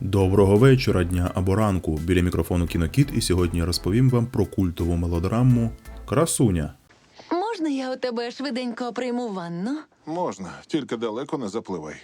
Доброго вечора, дня або ранку. Біля мікрофону Кінокіт, і сьогодні я розповім вам про культову мелодраму Красуня. Можна я у тебе швиденько прийму ванну? Можна, тільки далеко не запливай.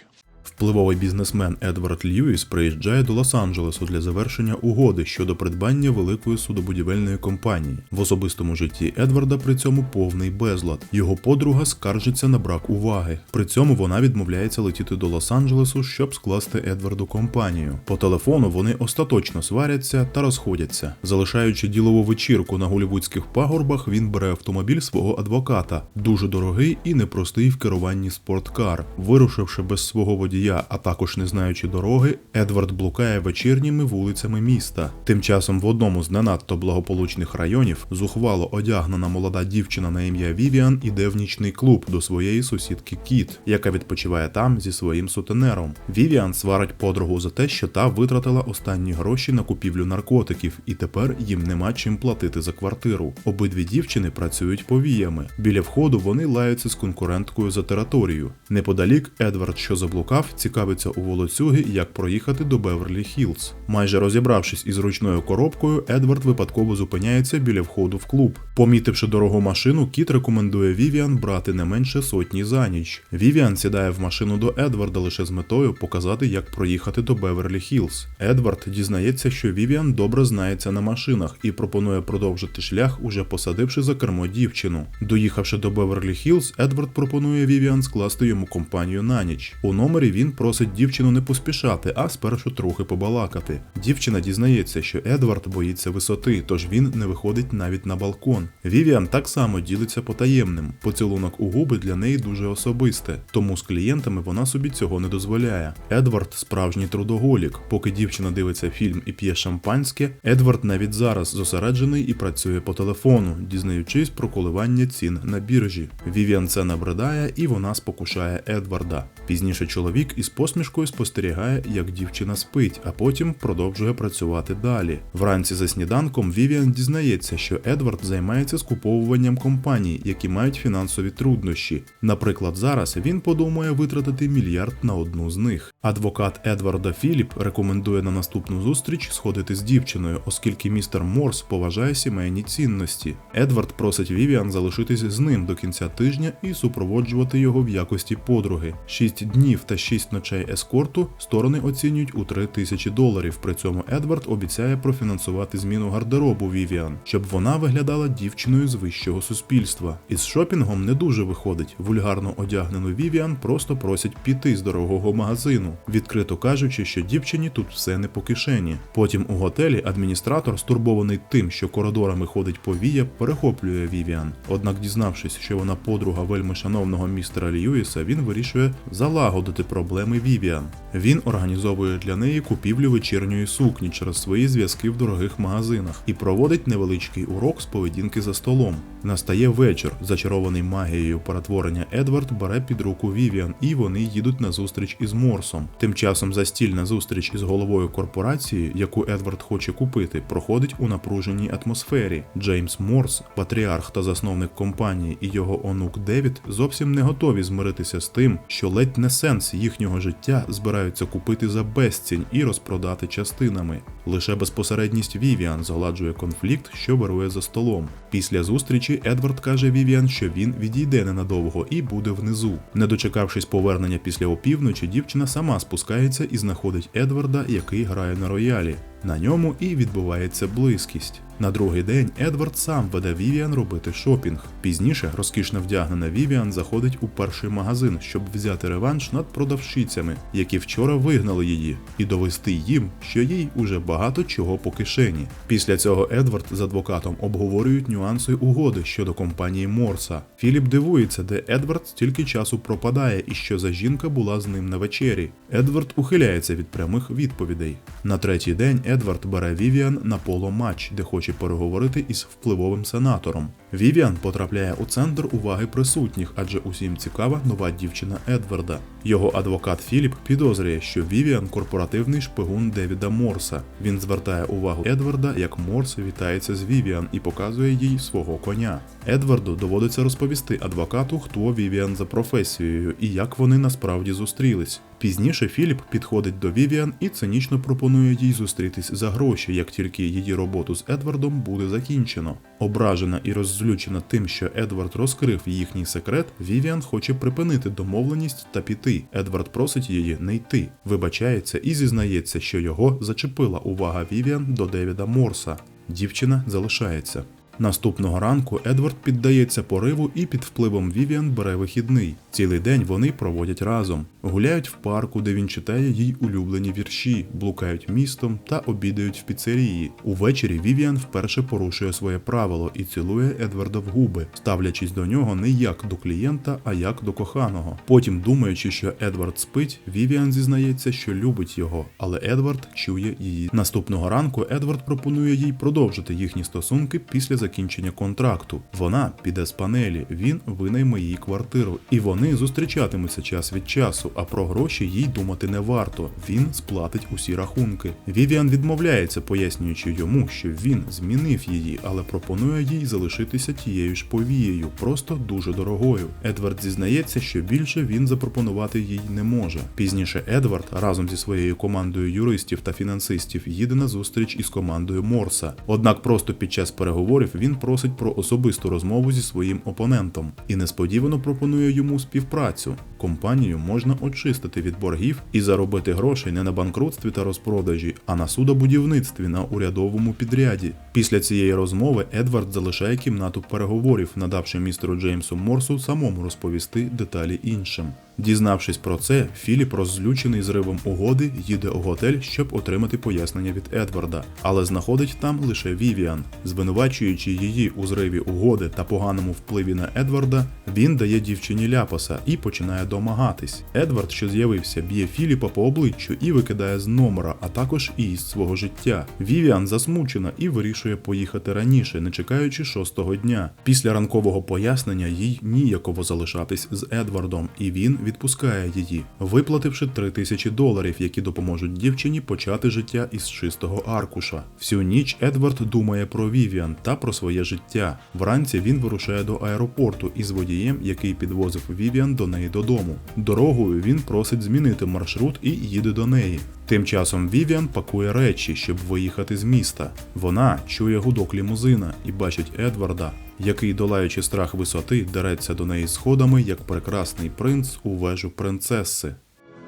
Впливовий бізнесмен Едвард Льюіс приїжджає до Лос-Анджелесу для завершення угоди щодо придбання великої судобудівельної компанії. В особистому житті Едварда при цьому повний безлад. Його подруга скаржиться на брак уваги. При цьому вона відмовляється летіти до Лос-Анджелесу, щоб скласти Едварду компанію. По телефону вони остаточно сваряться та розходяться. Залишаючи ділову вечірку на голівудських пагорбах, він бере автомобіль свого адвоката, дуже дорогий і непростий в керуванні спорткар. Вирушивши без свого водія, а також не знаючи дороги, Едвард блукає вечірніми вулицями міста. Тим часом в одному з не надто благополучних районів зухвало одягнена молода дівчина на ім'я Вівіан іде в нічний клуб до своєї сусідки Кіт, яка відпочиває там зі своїм сутенером. Вівіан сварить подругу за те, що та витратила останні гроші на купівлю наркотиків, і тепер їм нема чим платити за квартиру. Обидві дівчини працюють повіями. Біля входу вони лаються з конкуренткою за територію. Неподалік Едвард, що заблукав, цікавиться у волоцюги, як проїхати до Беверлі Хіллз. Майже розібравшись із ручною коробкою, Едвард випадково зупиняється біля входу в клуб. Помітивши дорогу машину, Кіт рекомендує Вівіан брати не менше сотні за ніч. Вівіан сідає в машину до Едварда лише з метою показати, як проїхати до Беверлі Хіллз. Едвард дізнається, що Вівіан добре знається на машинах і пропонує продовжити шлях, уже посадивши за кермо дівчину. Доїхавши до Беверлі Хіллз, Едвард пропонує Вівіан скласти йому компанію на ніч. У номері він просить дівчину не поспішати, а спершу трохи побалакати. Дівчина дізнається, що Едвард боїться висоти, тож він не виходить навіть на балкон. Вівіан так само ділиться потаємним. Поцілунок у губи для неї дуже особисте, тому з клієнтами вона собі цього не дозволяє. Едвард справжній трудоголік. Поки дівчина дивиться фільм і п'є шампанське, Едвард навіть зараз зосереджений і працює по телефону, дізнаючись про коливання цін на біржі. Вівіан це набридає і вона спокушає Едварда. Пізніше чоловік із посмішкою спостерігає, як дівчина спить, а потім продовжує працювати далі. Вранці за сніданком Вівіан дізнається, що Едвард займається скуповуванням компаній, які мають фінансові труднощі. Наприклад, зараз він подумає витратити мільярд на одну з них. Адвокат Едварда Філіп рекомендує на наступну зустріч сходити з дівчиною, оскільки містер Морс поважає сімейні цінності. Едвард просить Вівіан залишитись з ним до кінця тижня і супроводжувати його в якості подруги. Шість днів та шість ночей ескорту сторони оцінюють у 3 тисячі доларів. При цьому Едвард обіцяє профінансувати зміну гардеробу Вівіан, щоб вона виглядала дівчиною з вищого суспільства. Із шопінгом не дуже виходить. Вульгарно одягнену Вівіан просто просять піти з дорогого магазину, відкрито кажучи, що дівчині тут все не по кишені. Потім у готелі адміністратор, стурбований тим, що коридорами ходить повія, перехоплює Вівіан. Однак, дізнавшись, що вона подруга вельми шановного містера Льюіса, він вирішує залагодити проблеми Вівіан. Він організовує для неї купівлю вечірньої сукні через свої зв'язки в дорогих магазинах і проводить невеличкий урок з поведінки за столом. Настає вечір, зачарований магією перетворення Едвард бере під руку Вівіан, і вони їдуть на зустріч із Морсом. Тим часом застільна зустріч із головою корпорації, яку Едвард хоче купити, проходить у напруженій атмосфері. Джеймс Морс, патріарх та засновник компанії, і його онук Девід зовсім не готові змиритися з тим, що ледь не сенс їхнього життя збираються купити за безцінь і розпродати частинами. Лише безпосередність Вівіан згладжує конфлікт, що вирує за столом. Після зустрічі Едвард каже Вівіан, що він відійде ненадовго і буде внизу. Не дочекавшись повернення після опівночі, дівчина сама спускається і знаходить Едварда, який грає на роялі. На ньому і відбувається близькість. На другий день Едвард сам веде Вівіан робити шопінг. Пізніше розкішно вдягнена Вівіан заходить у перший магазин, щоб взяти реванш над продавщицями, які вчора вигнали її, і довести їм, що їй уже багато чого по кишені. Після цього Едвард з адвокатом обговорюють нюанси угоди щодо компанії Морса. Філіп дивується, де Едвард стільки часу пропадає і що за жінка була з ним на вечері. Едвард ухиляється від прямих відповідей. На третій день Едвард бере Вівіан на поло матч, де хоче переговорити із впливовим сенатором. Вівіан потрапляє у центр уваги присутніх, адже усім цікава нова дівчина Едварда. Його адвокат Філіп підозрює, що Вівіан корпоративний шпигун Девіда Морса. Він звертає увагу Едварда, як Морс вітається з Вівіан і показує їй свого коня. Едварду доводиться розповісти адвокату, хто Вівіан за професією і як вони насправді зустрілись. Пізніше Філіп підходить до Вівіан і цинічно пропонує їй зустрітись за гроші, як тільки її роботу з Едвардом буде закінчено. Ображена і роззлючена тим, що Едвард розкрив їхній секрет, Вівіан хоче припинити домовленість та піти. Едвард просить її не йти, вибачається і зізнається, що його зачепила увага Вівіан до Девіда Морса. Дівчина залишається. Наступного ранку Едвард піддається пориву і під впливом Вівіан бере вихідний. Цілий день вони проводять разом, гуляють в парку, де він читає їй улюблені вірші, блукають містом та обідають в піцерії. Увечері Вівіан вперше порушує своє правило і цілує Едварда в губи, ставлячись до нього не як до клієнта, а як до коханого. Потім, думаючи, що Едвард спить, Вівіан зізнається, що любить його, але Едвард чує її. Наступного ранку Едвард пропонує їй продовжити їхні стосунки після закінчення контракту. Вона піде з панелі, він винайме їй квартиру, і вони зустрічатимуться час від часу. А про гроші їй думати не варто. Він сплатить усі рахунки. Вівіан відмовляється, пояснюючи йому, що він змінив її, але пропонує їй залишитися тією ж повією, просто дуже дорогою. Едвард зізнається, що більше він запропонувати їй не може. Пізніше Едвард разом зі своєю командою юристів та фінансистів їде на зустріч із командою Морса. Однак просто під час переговорів він просить про особисту розмову зі своїм опонентом і несподівано пропонує йому співпрацю. Компанію можна очистити від боргів і заробити грошей не на банкрутстві та розпродажі, а на судобудівництві на урядовому підряді. Після цієї розмови Едвард залишає кімнату переговорів, надавши містеру Джеймсу Морсу самому розповісти деталі іншим. Дізнавшись про це, Філіп, роззлючений зривом угоди, їде у готель, щоб отримати пояснення від Едварда, але знаходить там лише Вівіан. Звинувачуючи її у зриві угоди та поганому впливі на Едварда, він дає дівчині ляпаса і починає домагатись. Едвард, що з'явився, б'є Філіпа по обличчю і викидає з номера, а також і із свого життя. Вівіан засмучена і вирішує поїхати раніше, не чекаючи шостого дня. Після ранкового пояснення їй ніяково залишатись з Едвардом, і він відпускає її, виплативши три тисячі доларів, які допоможуть дівчині почати життя із чистого аркуша. Всю ніч Едвард думає про Вівіан та про своє життя. Вранці він вирушає до аеропорту із водієм, який підвозив Вівіан до неї додому. Дорогою він просить змінити маршрут і їде до неї. Тим часом Вівіан пакує речі, щоб виїхати з міста. Вона чує гудок лімузина і бачить Едварда, який, долаючи страх висоти, дереться до неї сходами, як прекрасний принц у вежу принцеси.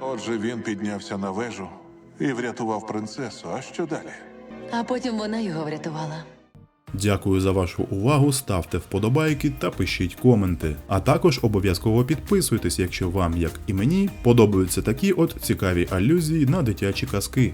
Отже, він піднявся на вежу і врятував принцесу. А що далі? А потім вона його врятувала. Дякую за вашу увагу, ставте вподобайки та пишіть коменти. А також обов'язково підписуйтесь, якщо вам, як і мені, подобаються такі от цікаві алюзії на дитячі казки.